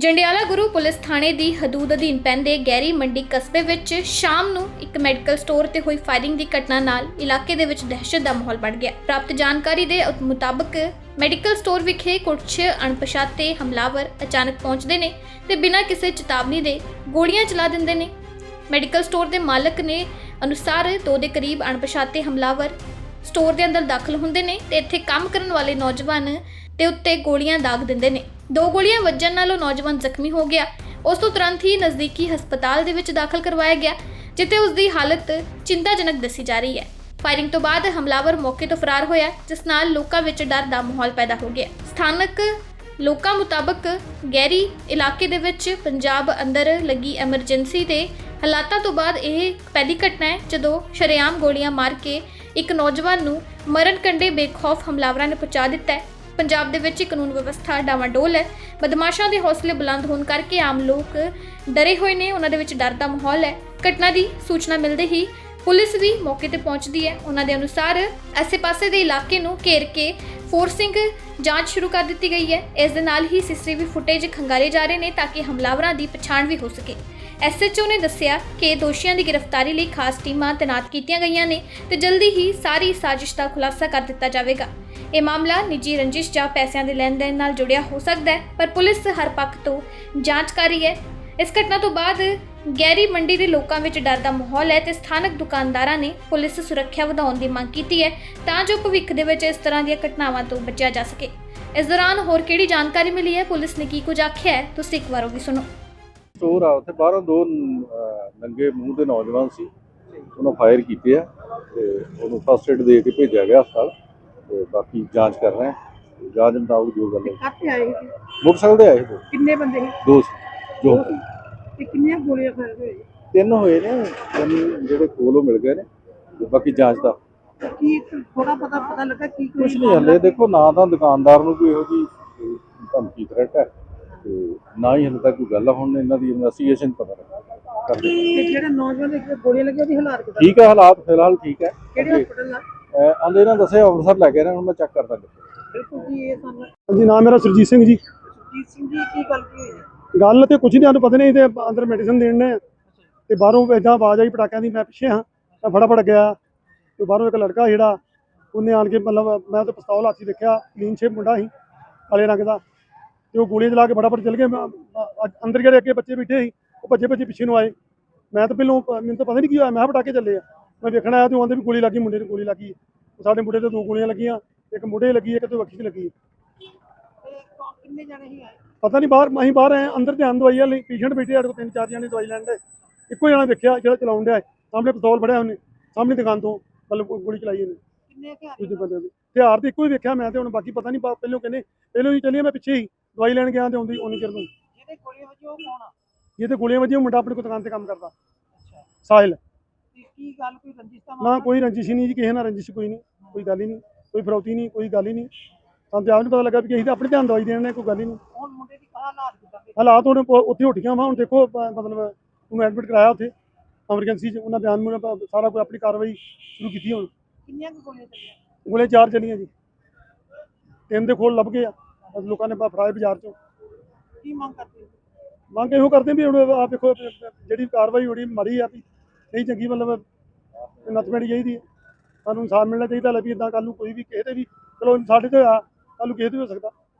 Jandiala Guru police ਥਾਣੇ ਦੀ ਹਦੂਦ ਅਧੀਨ ਪੈਂਦੇ ਗੈਰੀ ਮੰਡੀ ਕਸਬੇ ਵਿੱਚ ਸ਼ਾਮ ਨੂੰ ਇੱਕ ਮੈਡੀਕਲ ਸਟੋਰ ਤੇ ਹੋਈ ਫਾਇਰਿੰਗ ਦੀ ਘਟਨਾ ਨਾਲ ਇਲਾਕੇ ਦੇ ਵਿੱਚ ਦਹਿਸ਼ਤ ਦਾ ਮਾਹੌਲ ਬਣ ਗਿਆ। ਪ੍ਰਾਪਤ ਜਾਣਕਾਰੀ ਦੇ ਮੁਤਾਬਕ ਮੈਡੀਕਲ ਸਟੋਰ ਵਿਖੇ ਕੁਝ ਅਣਪਛਾਤੇ ਹਮਲਾਵਰ ਅਚਾਨਕ ਪਹੁੰਚਦੇ ਨੇ ਤੇ ਬਿਨਾਂ ਕਿਸੇ ਚੇਤਾਵਨੀ ਦੇ ਗੋਲੀਆਂ ਚਲਾ ਦਿੰਦੇ ਨੇ। ਮੈਡੀਕਲ ਸਟੋਰ ਦੇ ਮਾਲਕ ਨੇ ਅਨੁਸਾਰ ਦੋ ਦੇ ਕਰੀਬ ਅਣਪਛਾਤੇ ਹਮਲਾਵਰ ਸਟੋਰ ਦੇ ਅੰਦਰ ਦਾਖਲ ਹੁੰਦੇ ਨੇ ਤੇ ਇੱਥੇ ਕੰਮ ਕਰਨ ਵਾਲੇ ਨੌਜਵਾਨ ਤੇ ਉੱਤੇ ਗੋਲੀਆਂ ਦਾਗ ਦਿੰਦੇ ਨੇ। ਦੋ ਗੋਲੀਆਂ ਵੱਜਣ ਨਾਲ ਉਹ ਨੌਜਵਾਨ ਜ਼ਖਮੀ ਹੋ ਗਿਆ। ਉਸ ਤੋਂ ਤੁਰੰਤ ਹੀ ਨਜ਼ਦੀਕੀ ਹਸਪਤਾਲ ਦੇ ਵਿੱਚ ਦਾਖਲ ਕਰਵਾਇਆ ਗਿਆ, ਜਿੱਥੇ ਉਸ ਦੀ ਹਾਲਤ ਚਿੰਤਾਜਨਕ ਦੱਸੀ ਜਾ ਰਹੀ ਹੈ। ਫਾਇਰਿੰਗ ਤੋਂ ਬਾਅਦ ਹਮਲਾਵਰ ਮੌਕੇ ਤੋਂ ਫਰਾਰ ਹੋਇਆ, ਜਿਸ ਨਾਲ ਲੋਕਾਂ ਵਿੱਚ ਡਰ ਦਾ ਮਾਹੌਲ ਪੈਦਾ ਹੋ ਗਿਆ। ਸਥਾਨਕ ਲੋਕਾਂ ਮੁਤਾਬਕ ਗੈਰੀ ਇਲਾਕੇ ਦੇ ਵਿੱਚ ਪੰਜਾਬ ਅੰਦਰ ਲੱਗੀ ਐਮਰਜੈਂਸੀ ਦੇ ਹਾਲਾਤਾਂ ਤੋਂ ਬਾਅਦ ਇਹ ਪਹਿਲੀ ਘਟਨਾ ਹੈ, ਜਦੋਂ ਸ਼ਰੇਆਮ ਗੋਲੀਆਂ ਮਾਰ ਕੇ ਇੱਕ ਨੌਜਵਾਨ ਨੂੰ ਮਰਨ ਕੰਡੇ ਬੇਖੌਫ ਹਮਲਾਵਰਾਂ ਨੇ ਪਹੁੰਚਾ ਦਿੱਤਾ ਹੈ। ਪੰਜਾਬ ਦੇ ਵਿੱਚ ਕਾਨੂੰਨ ਵਿਵਸਥਾ ਡਾਵਾਡੋਲ ਹੈ। ਬਦਮਾਸ਼ਾਂ ਦੇ ਹੌਸਲੇ ਬੁਲੰਦ ਹੋਣ ਕਰਕੇ ਆਮ ਲੋਕ ਡਰੇ ਹੋਏ ਨੇ। ਉਹਨਾਂ ਦੇ ਵਿੱਚ ਡਰ ਦਾ ਮਾਹੌਲ ਹੈ। ਘਟਨਾ ਦੀ ਸੂਚਨਾ ਮਿਲਦੇ ਹੀ ਪੁਲਿਸ ਵੀ ਮੌਕੇ ਤੇ ਪਹੁੰਚਦੀ ਹੈ। ਉਹਨਾਂ ਦੇ ਅਨੁਸਾਰ ਆਸੇ-ਪਾਸੇ ਦੇ ਇਲਾਕੇ ਨੂੰ ਘੇਰ ਕੇ ਫੋਰਸਿੰਗ ਜਾਂਚ ਸ਼ੁਰੂ ਕਰ ਦਿੱਤੀ ਗਈ ਹੈ। ਇਸ ਦੇ ਨਾਲ ਹੀ ਸੀਸੀਟੀਵੀ ਫੁਟੇਜ ਖੰਗਾਲੇ ਜਾ ਰਹੇ ਨੇ ਤਾਂ ਕਿ ਹਮਲਾਵਰਾਂ ਦੀ ਪਛਾਣ ਵੀ ਹੋ ਸਕੇ। ਐਸਐਚਓ ਨੇ ਦੱਸਿਆ ਕਿ ਦੋਸ਼ੀਆਂ ਦੀ ਗ੍ਰਿਫਤਾਰੀ ਲਈ ਖਾਸ ਟੀਮਾਂ ਤੈਨਾਤ ਕੀਤੀਆਂ ਗਈਆਂ ਨੇ ਤੇ ਜਲਦੀ ਹੀ ਸਾਰੀ ਸਾਜ਼ਿਸ਼ ਦਾ ਖੁਲਾਸਾ ਕਰ ਦਿੱਤਾ ਜਾਵੇਗਾ। ਇਹ ਮਾਮਲਾ ਨਿੱਜੀ ਰੰਜਿਸ਼ ਜਾਂ ਪੈਸਿਆਂ ਦੇ ਲੈਣ ਦੇਣ ਨਾਲ ਜੁੜਿਆ ਹੋ ਸਕਦਾ ਹੈ, ਪਰ ਪੁਲਿਸ ਹਰ ਪੱਖ ਤੋਂ ਜਾਂਚ ਕਰ ਰਹੀ ਹੈ। ਇਸ ਘਟਨਾ ਤੋਂ ਬਾਅਦ ਗੈਰੀ ਮੰਡੀ ਦੇ ਲੋਕਾਂ ਵਿੱਚ ਡਰ ਦਾ ਮਾਹੌਲ ਹੈ ਤੇ ਸਥਾਨਕ ਦੁਕਾਨਦਾਰਾਂ ਨੇ ਪੁਲਿਸ ਸੁਰੱਖਿਆ ਵਧਾਉਣ ਦੀ ਮੰਗ ਕੀਤੀ ਹੈ ਤਾਂ ਜੋ ਭਵਿੱਖ ਦੇ ਵਿੱਚ ਇਸ ਤਰ੍ਹਾਂ ਦੀਆਂ ਘਟਨਾਵਾਂ ਤੋਂ ਬਚਿਆ ਜਾ ਸਕੇ। ਇਸ ਦੌਰਾਨ ਹੋਰ ਕਿਹੜੀ ਜਾਣਕਾਰੀ ਮਿਲੀ ਹੈ? ਪੁਲਿਸ ਨੇ ਕੀ ਕੁਝ ਆਖਿਆ ਹੈ? ਤੁਸੀਂ ਇੱਕ ਵਾਰ ਉਹ ਵੀ ਸੁਣੋ। ਸਟੋਰ ਆ ਉੱਥੇ ਬਾਹਰੋਂ ਦੋ ਅਹ, ਨੰਗੇ ਮੂੰਹ ਦੇ ਨੌਜਵਾਨ ਸੀ। ਉਹਨਾਂ ਫਾਇਰ ਕੀਤੇ ਆ ਤੇ ਉਹਨੂੰ ਫਸਟ ਏਡ ਦੇ ਕੇ ਭੇਜਿਆ ਗਿਆ ਹਸਪਤਾਲ ਤੇ ਬਾਕੀ ਜਾਂਚ ਕਰ ਰਹੇ ਆ ਜਾਂਚ ਮੁਤਾਬਕ ਜੋ ਗੱਲ ਹੈ। ਕਾਹਤੇ ਆਏ। ਸੀ? ਮੋਟਰਸਾਈਕਲ ਦੇ ਆਏ ਦੋ ਕਿੰਨੇ ਬੰਦੇ ਸੀ? ਦੋ ਸੀ। ਜੋ ਤੇ ਕਿੰਨੀਆਂ ਗੋਲੀਆਂ ਫਾਇਰ ਹੋਏ ਤਿੰਨ ਹੋਏ ਨੇ ਤਿੰਨ ਜਿਹੜੇ ਕੋਲੋਂ ਮਿਲ ਗਏ ਨੇ ਤੇ ਬਾਕੀ ਜਾਂਚ ਦਾ। ਕੀ ਥੋੜਾ ਪਤਾ ਪਤਾ ਲੱਗਾ ਕੀ ਕੁਝ ਨਹੀਂ ਹਲੇ ਦੇਖੋ ਨਾ ਤਾਂ ਦੁਕਾਨਦਾਰ ਨੂੰ ਕੋਈ ਇਹੋ ਜੀ ਧਮਕੀ ਥ੍ਰੈਟ ਹੈ ਤੇ ਨਾ ਹੀ ਹਲੇ ਤੱਕ ਕੋਈ ਗੱਲ ਆ, ਹੁਣ ਇਹਨਾਂ ਦੀ ਇਨਵੈਸਟੀਗੇਸ਼ਨ ਪਤਾ ਲੱਗਾ। ਕਰਦੇ ਤੇ ਜਿਹੜੇ ਨੌਜਵਾਨ ਦੇ ਗੋਲੀਆਂ ਲੱਗੀਆਂ ਉਹਦੀ ਹਾਲਾਤ ਕਿਦਾਂ? ਠੀਕ ਹੈ ਹਾਲਾਤ ਫਿਲਹਾਲ ਠੀਕ ਹੈ। ਕਿਹੜੇ ਹਸਪਤਾਲ ਆ? ਆਂਦੇ ਇਹਨਾਂ ਦੱਸਿਆ ਅੰਮ੍ਰਿਤਸਰ ਲੈ ਗਏ ਨੇ ਹੁਣ ਮੈਂ ਚੈੱਕ ਕਰਦਾ। ਬਿਲਕੁਲ ਜੀ ਇਹ ਸਾਨੂੰ ਹਾਂਜੀ ਨਾਮ ਮੇਰਾ ਸੁਰਜੀਤ ਸਿੰਘ ਜੀ। ਜੀਤ ਸਿੰਘ ਜੀ ਕੀ ਗੱਲ ਕੀ ਗੱਲ ਤੇ ਕੁਝ ਨਹੀਂ ਸਾਨੂੰ ਪਤਾ ਨਹੀਂ ਤੇ ਅੰਦਰ ਮੈਡੀਸਨ ਦੇਣ ਨੇ। ਤੇ ਬਾਹਰੋਂ ਇਦਾਂ ਆਵਾਜ਼ ਆਈ ਪਟਾਕਿਆਂ ਦੀ, ਮੈਂ ਪਿੱਛੇ ਹਾਂ ਮੈਂ ਫਟਾਫਟ ਗਿਆ। ਤੇ ਬਾਹਰੋਂ ਇੱਕ ਲੜਕਾ ਜਿਹੜਾ, ਉਹਨੇ ਆਣ ਕੇ ਮਤਲਬ ਮੈਂ ਤਾਂ ਪਿਸਤੌਲ ਹੱਥੀ ਦੇਖਿਆ ਕਲੀਨ ਸ਼ੇਪ ਮੁੰਡਾ ਸੀ, ਕਾਲੇ ਰੰਗ ਦਾ। ਤੇ ਉਹ ਗੋਲੀ ਚਲਾ ਕੇ ਫਟਾਫਟ ਚਲ ਗਏ। ਅੰਦਰ ਜਿਹੜੇ ਅੱਗੇ ਬੱਚੇ ਬੈਠੇ ਸੀ, ਉਹ ਭੱਜੇ ਭੱਜੇ ਪਿੱਛੇ ਨੂੰ ਆਏ। ਮੈਂ ਤਾਂ ਪਹਿਲੋਂ, ਮੈਨੂੰ ਤਾਂ ਪਤਾ ਨਹੀਂ ਕੀ ਹੋਇਆ, ਮੈਂ ਕਿਹਾ ਪਟਾਕੇ ਚੱਲੇ ਆ। ਮੈਂ ਵੇਖਣ ਆਇਆ ਤੇ ਉਹਦੇ ਵੀ ਗੋਲੀ ਲੱਗੀ, ਮੁੰਡੇ ਨੂੰ ਗੋਲੀ ਲੱਗੀ। ਸਾਡੇ ਮੁੰਡੇ ਤੇ ਦੋ ਗੋਲੀਆਂ ਲੱਗੀਆਂ, ਇੱਕ ਮੁੰਡੇ ਲੱਗੀ, ਇੱਕ ਤੇ ਵੱਖੀ ਤੇ ਲੱਗੀ। ਕਿੰਨੇ ਜਣੇ ਸੀ ਆਏ? ਪਤਾ ਨਹੀਂ ਬਾਹਰ ਅਸੀਂ ਬਾਹਰ ਆਏ ਹਾਂ, ਅੰਦਰ ਧਿਆਨ ਦਵਾਈ ਵਾਲੇ ਪੇਸ਼ੈਂਟ ਬੈਠੇ ਸਾਡੇ ਕੋਲ ਤਿੰਨ ਚਾਰ ਜਣੇ ਦਵਾਈ ਲੈਣ ਦੇ। ਇੱਕੋ ਜਣਾ ਵੇਖਿਆ ਜਿਹੜਾ ਚਲਾਉਣ ਡਿਆ ਹੈ। ਸਾਹਮਣੇ ਪਿਸਤੌਲ ਫੜਿਆ ਉਹਨੇ ਸਾਹਮਣੇ ਦੁਕਾਨ ਤੋਂ ਮਤਲਬ ਗੋ- ਗੋਲੀ ਚਲਾਈ ਉਹਨੇ ਕਿੰਨੇ ਹਥਿਆਰ ਦੂਜੇ ਬੰਦੇ ਹਥਿਆਰ ਤੇ ਇੱਕੋ ਹੀ ਵੇਖਿਆ ਮੈਂ ਤੇ ਹੁਣ ਬਾਕੀ ਪਤਾ ਨਹੀਂ ਪਹਿਲੋਂ ਕਹਿੰਦੇ ਪਹਿਲੋਂ ਹੀ ਚੱਲੀਏ ਮੈਂ ਪਿੱਛੇ ਹੀ ਦਵਾਈ ਲੈਣ ਗਿਆ ਤੇ ਆਉਂਦੀ ਉਹਨੀ ਚਿਰ ਨੂੰ ਜਿਹੜੇ ਗੋਲੀਆਂ ਵੱਜੀਆਂ ਉਹ ਕੌਣ ਆ? ਤੇ ਗੋਲੀਆਂ ਵੱਜੀਆਂ ਮੁੰਡਾ ਆਪਣੇ ਕੋਲ ਦੁਕਾਨ ਤੇ ਕੰਮ ਕਰਦਾ। ਅੱਛਾ। ਸਾਹਿਲ। ਤੇ ਕੀ ਗੱਲ ਕੋਈ ਰੰਜਿਸ਼ ਦਾ ਨਾ ਮਾਮਲਾ? ਕੋਈ ਰੰਜਿਸ਼ ਹੀ ਨਹੀਂ ਜੀ ਕਿਸੇ ਨਾਲ ਰੰਜਿਸ਼ ਕੋਈ ਨਹੀਂ ਕੋਈ ਗੱਲ ਹੀ ਨਹੀਂ ਕੋਈ ਫਰੌਤੀ ਨਹੀਂ ਕੋਈ ਗੱਲ ਹੀ ਨਹੀਂ। ਸਾਨੂੰ ਤੇ ਆਪ ਨਹੀਂ ਪਤਾ ਲੱਗਾ ਵੀ ਅਸੀਂ ਤਾਂ ਆਪਣੇ ਧਿਆਨ ਦਵਾਈ ਦੇਣ ਨੇ ਕੋਈ ਗੱਲ ਹੀ ਨਹੀਂ। ਹੁਣ ਮੁੰਡੇ ਦੀ ਕਹਾ ਹਾਲਾਤ ਕਿਦਾਂ ਦੇ? ਹਾਲਾਤ ਹੁਣ ਉੱਥੇ ਉੱਠੀਆਂ ਵਾ ਹੁਣ ਦੇਖੋ ਮਤਲਬ ਉਹਨੂੰ ਐਡਮਿਟ ਕਰਾਇਆ ਉੱਥੇ ਐਮਰਜੈਂਸੀ 'ਚ ਉਹਨਾਂ ਬਿਆਨ ਮੁਨ ਸਾਰਾ ਕੋਈ ਆਪਣੀ ਕਾਰਵਾਈ ਸ਼ੁਰੂ ਕੀਤੀ ਹੁਣ। ਕਿੰਨੀਆਂ ਕੁ ਗੋਲੀਆਂ ਚੱਲੀਆਂ? ਗੋਲੇ ਚਾਰ ਚੱਲੀਆਂ ਜੀ। ਤਿੰਨ ਦੇ ਖੋਲ ਲੱਭ ਗਏ ਆ ਬਸ ਲੋਕਾਂ ਨੇ ਬ- ਫੜਾਏ ਬਾਜ਼ਾਰ 'ਚੋਂ। ਕੀ ਮੰਗ ਕਰਦੇ ਹੋ? ਮੰਗ ਇਹੋ ਕਰਦੇ ਵੀ ਹੁਣ ਆਪ ਦੇਖੋ ਜਿਹੜੀ ਕਾਰਵਾਈ ਹੋਣੀ ਮਾਰੀ ਆ ਵੀ ਨਹੀਂ ਚੰਗੀ ਮਤਲਬ ਨੱਥ ਚਾਹੀਦੀ ਹੈ। ਸਾਨੂੰ ਇਨਸਾਫ ਮਿਲਣਾ ਚਾਹੀਦਾ ਲੈ ਵੀ ਇਦਾਂ ਕੱਲ ਨੂੰ ਕੋਈ ਵੀ ਕਿਸੇ ਤੇ ਵੀ ਚਲੋ ਸਾਡੇ ਤੇ ਆ ਕੱਲ ਨੂੰ ਕਿਸੇ ਤੇ ਵੀ ਹੋ ਸਕਦਾ।